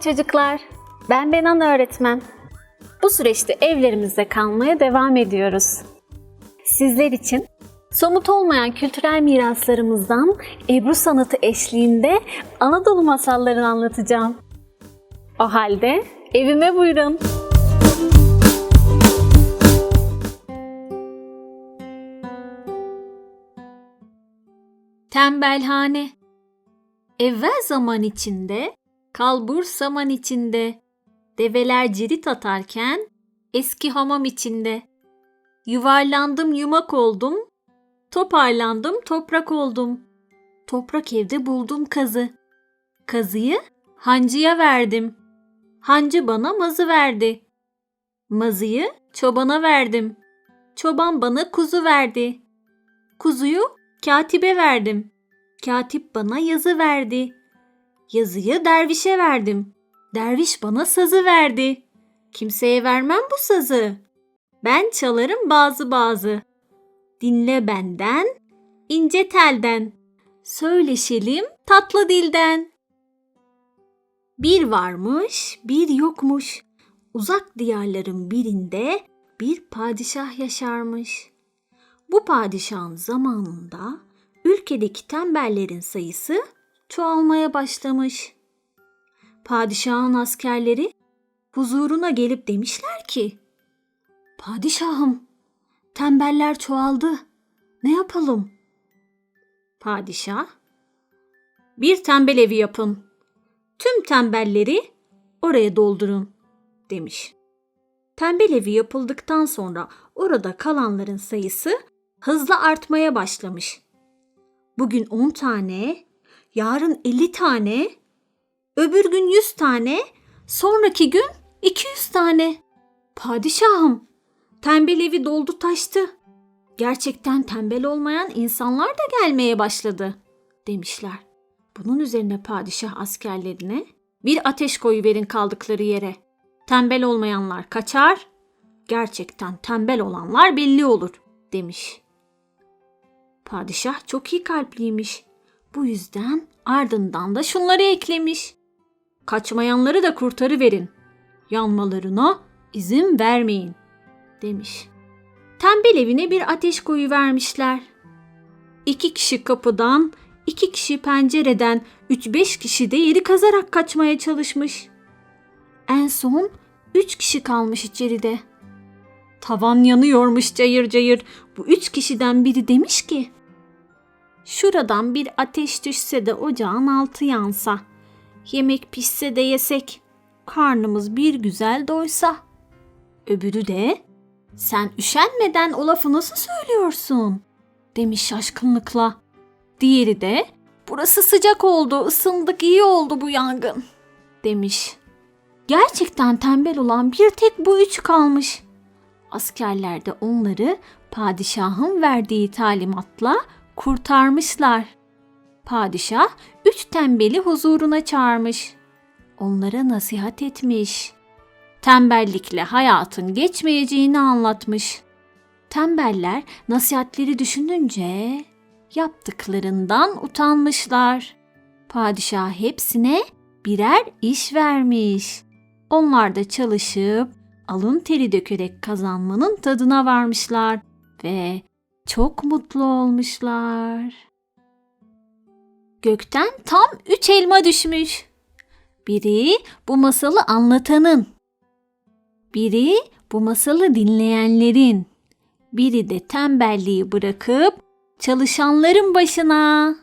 çocuklar. Ben Benan öğretmen. Bu süreçte evlerimizde kalmaya devam ediyoruz. Sizler için somut olmayan kültürel miraslarımızdan Ebru sanatı eşliğinde Anadolu masallarını anlatacağım. O halde evime buyurun. Tembelhane Evvel zaman içinde, kalbur saman içinde, develer cirit atarken, eski hamam içinde. Yuvarlandım yumak oldum, toparlandım toprak oldum. Toprak evde buldum kazı. Kazıyı hancıya verdim. Hancı bana mazı verdi. Mazıyı çobana verdim. Çoban bana kuzu verdi. Kuzuyu katibe verdim. Katip bana yazı verdi. Yazıyı dervişe verdim. Derviş bana sazı verdi. Kimseye vermem bu sazı. Ben çalarım bazı bazı. Dinle benden, ince telden. Söyleşelim tatlı dilden. Bir varmış, bir yokmuş. Uzak diyarların birinde bir padişah yaşarmış. Bu padişahın zamanında ülkedeki tembellerin sayısı çoğalmaya başlamış. Padişahın askerleri huzuruna gelip demişler ki, Padişahım, tembeller çoğaldı. Ne yapalım? Padişah, bir tembel evi yapın. Tüm tembelleri oraya doldurun demiş. Tembel evi yapıldıktan sonra orada kalanların sayısı hızla artmaya başlamış. Bugün 10 tane, yarın 50 tane, öbür gün 100 tane, sonraki gün 200 tane. Padişahım, tembel evi doldu taştı. Gerçekten tembel olmayan insanlar da gelmeye başladı demişler. Bunun üzerine padişah askerlerine bir ateş koyuverin kaldıkları yere. Tembel olmayanlar kaçar, gerçekten tembel olanlar belli olur demiş. Padişah çok iyi kalpliymiş. Bu yüzden ardından da şunları eklemiş. Kaçmayanları da kurtarıverin. Yanmalarına izin vermeyin demiş. Tembel evine bir ateş koyu vermişler. İki kişi kapıdan, iki kişi pencereden, üç beş kişi de yeri kazarak kaçmaya çalışmış. En son üç kişi kalmış içeride. Tavan yanıyormuş cayır cayır. Bu üç kişiden biri demiş ki, Şuradan bir ateş düşse de ocağın altı yansa, yemek pişse de yesek, karnımız bir güzel doysa. Öbürü de, sen üşenmeden o lafı nasıl söylüyorsun? demiş şaşkınlıkla. Diğeri de, burası sıcak oldu, ısındık iyi oldu bu yangın demiş. Gerçekten tembel olan bir tek bu üç kalmış. Askerler de onları padişahın verdiği talimatla kurtarmışlar. Padişah üç tembeli huzuruna çağırmış. Onlara nasihat etmiş. Tembellikle hayatın geçmeyeceğini anlatmış. Tembeller nasihatleri düşününce yaptıklarından utanmışlar. Padişah hepsine birer iş vermiş. Onlar da çalışıp alın teri dökerek kazanmanın tadına varmışlar ve çok mutlu olmuşlar. Gökten tam üç elma düşmüş. Biri bu masalı anlatanın. Biri bu masalı dinleyenlerin. Biri de tembelliği bırakıp çalışanların başına.